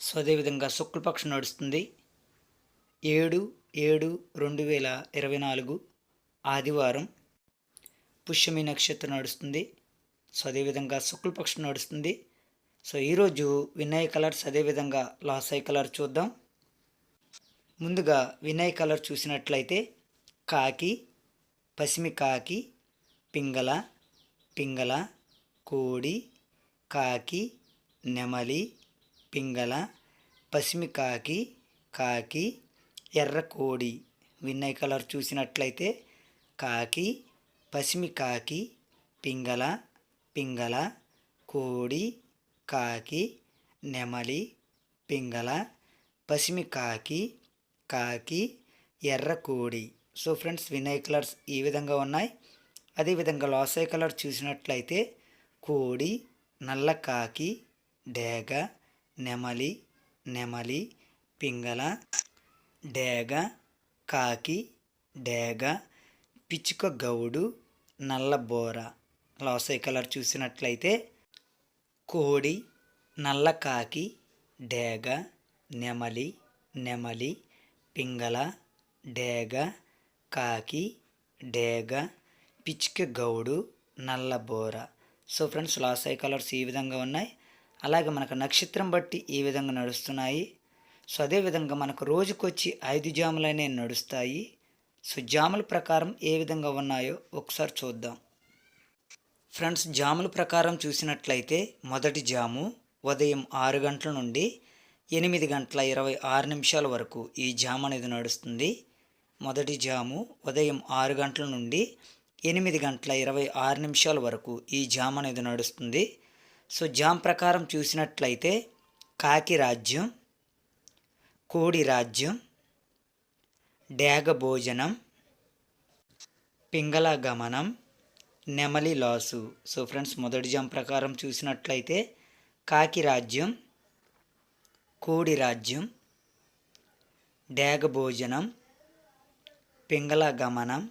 So అదేవిధంగా శుక్లపక్షం నడుస్తుంది. ఏడు ఏడు రెండు వేల ఇరవై నాలుగు ఆదివారం పుష్యమి నక్షత్రం నడుస్తుంది. సో అదేవిధంగా శుక్లపక్షం నడుస్తుంది. సో ఈరోజు వినయ్ కలర్స్ అదేవిధంగా లాసై కలర్ చూద్దాం. ముందుగా వినయ్ కలర్ చూసినట్లయితే కాకి పసిమి కాకి పింగళ పింగళ కోడి కాకి నెమలి పింగళ పసిమి కాకి కాకి ఎర్ర కోడి. విన్నయ్ కలర్ చూసినట్లయితే కాకి పసిమి కాకి పింగళ పింగళ కోడి కాకి నెమలి పింగళ పసిమి కాకి కాకి ఎర్ర కోడి. సో ఫ్రెండ్స్ వినయ్ కలర్స్ ఈ విధంగా ఉన్నాయి. అదేవిధంగా లాసై కలర్ చూసినట్లయితే కోడి నల్ల కాకి డేగ నెమలి నెమలి పింగళ డేగ కాకి డేగ పిచ్చుక గౌడు నల్ల బోర. లాసై కలర్ చూసినట్లయితే కోడి నల్ల కాకి డేగ నెమలి నెమలి పింగళ డేగ కాకి డేగ పిచ్చుక గౌడు నల్ల బోర. సో ఫ్రెండ్స్ లాసై కలర్స్ ఈ విధంగా ఉన్నాయి. అలాగే మనకు నక్షత్రం బట్టి ఈ విధంగా నడుస్తున్నాయి. సో అదేవిధంగా మనకు రోజుకొచ్చి ఐదు జాములనే నడుస్తాయి. సో జాముల ప్రకారం ఏ విధంగా ఉన్నాయో ఒకసారి చూద్దాం. ఫ్రెండ్స్ జాముల ప్రకారం చూసినట్లయితే మొదటి జాము ఉదయం ఆరు గంటల నుండి ఎనిమిది గంటల ఇరవై ఆరు నిమిషాల వరకు ఈ జాము అనేది నడుస్తుంది. మొదటి జాము ఉదయం ఆరు గంటల నుండి ఎనిమిది గంటల ఇరవై ఆరు నిమిషాల వరకు ఈ జాము అనేది నడుస్తుంది. సో జామ్ ప్రకారం చూసినట్లయితే కాకి రాజ్యం కోడి రాజ్యం డేగ భోజనం పింగళ గమనం నెమలి లాసు. సో ఫ్రెండ్స్ మొదటి జామ్ ప్రకారం చూసినట్లయితే కాకి రాజ్యం కోడి రాజ్యం డేగ భోజనం పింగళ గమనం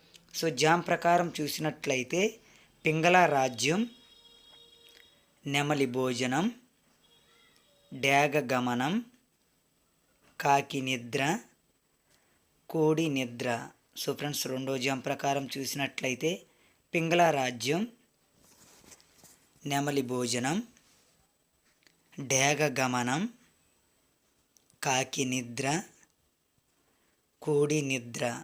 సో జామ్ ప్రకారం చూసినట్లయితే పింగళ రాజ్యం నెమలి భోజనం డేగ గమనం కాకి నిద్ర కోడి నిద్ర. సో ఫ్రెండ్స్ రెండో జామ్ ప్రకారం చూసినట్లయితే పింగళ రాజ్యం నెమలి భోజనం డేగ గమనం కాకి నిద్ర కోడి నిద్ర.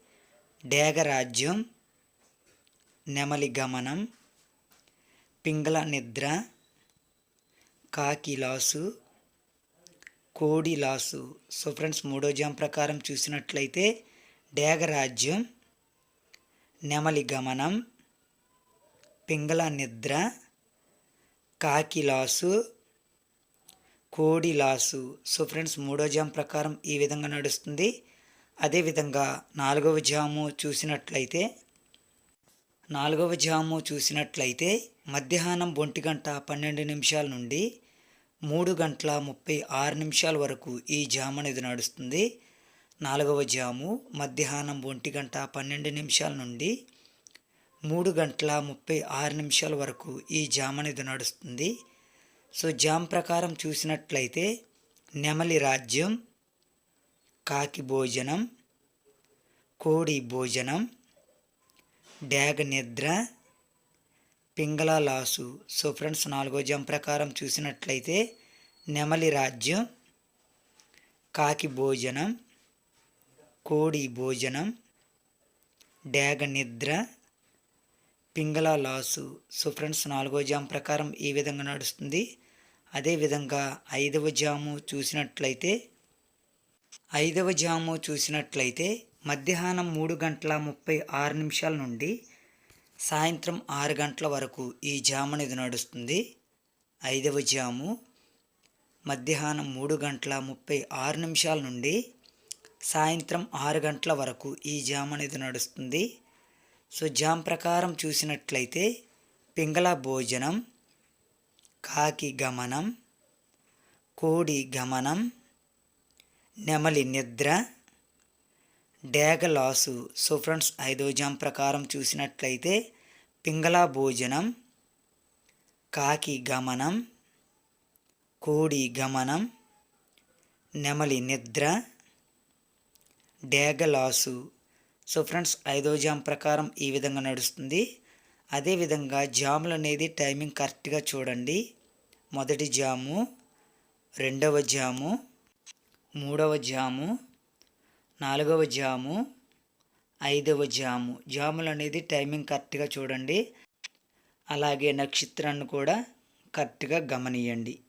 డేగరాజ్యం నెమలి గమనం పింగళ నిద్ర కాకిలాసు కోడిలాసు. సో ఫ్రెండ్స్ మూడో జాం ప్రకారం చూసినట్లయితే డేగరాజ్యం నెమలి గమనం పింగళ నిద్ర కాకిలాసు కోడిలాసు. సో ఫ్రెండ్స్ మూడో జాం ప్రకారం ఈ విధంగా నడుస్తుంది. అదేవిధంగా నాలుగవ జాము చూసినట్లయితే నాలుగవ జాము చూసినట్లయితే మధ్యాహ్నం ఒంటి గంట పన్నెండు నిమిషాల నుండి మూడు గంటల ముప్పై ఆరు నిమిషాల వరకు ఈ జాము అనేది నడుస్తుంది. నాలుగవ జాము మధ్యాహ్నం ఒంటి గంట పన్నెండు నిమిషాల నుండి మూడు గంటల ముప్పై ఆరు నిమిషాల వరకు ఈ జామ్ అనేది నడుస్తుంది. సో జామ్ ప్రకారం చూసినట్లయితే నెమలి రాజ్యం కాకి భోజనం కోడి భోజనం డ్యాగ నిద్ర పింగళ లాసు. సో ఫ్రెండ్స్ నాలుగో జామ్ ప్రకారం చూసినట్లయితే నెమలి రాజ్యం కాకి భోజనం కోడి భోజనం డ్యాగ నిద్ర పింగళ లాసు. సో ఫ్రెండ్స్ నాలుగో జామ్ ప్రకారం ఈ విధంగా నడుస్తుంది? అదేవిధంగా ఐదవ జాము చూసినట్లయితే ఐదవ జాము చూసినట్లయితే మధ్యాహ్నం మూడు గంటల ముప్పై ఆరు నిమిషాల నుండి సాయంత్రం ఆరు గంటల వరకు ఈ జాము అనేది నడుస్తుంది. ఐదవ జాము మధ్యాహ్నం మూడు గంటల ముప్పై ఆరు నిమిషాల నుండి సాయంత్రం ఆరు గంటల వరకు ఈ జామ్ అనేది నడుస్తుంది. సో జామ్ ప్రకారం చూసినట్లయితే పింగళ భోజనం కాకి గమనం కోడి గమనం నెమలి నిద్ర డేగ లాసు సో ఫ్రెండ్స్ ఐదో జాం ప్రకారం చూసినట్లయితే పింగళ భోజనం కాకి గమనం కోడి గమనం నెమలి నిద్ర డేగ లాసు సో ఫ్రెండ్స్ ఐదో జామ్ ప్రకారం ఈ విధంగా నడుస్తుంది. అదేవిధంగా జాములు అనేది టైమింగ్ కరెక్ట్గా చూడండి. మొదటి జాము రెండవ జాము మూడవ జాము నాలుగవ జాము ఐదవ జాము. జాములు అనేది టైమింగ్ కరెక్ట్గా చూడండి. అలాగే నక్షత్రాన్ని కూడా కరెక్ట్గా గమనియండి.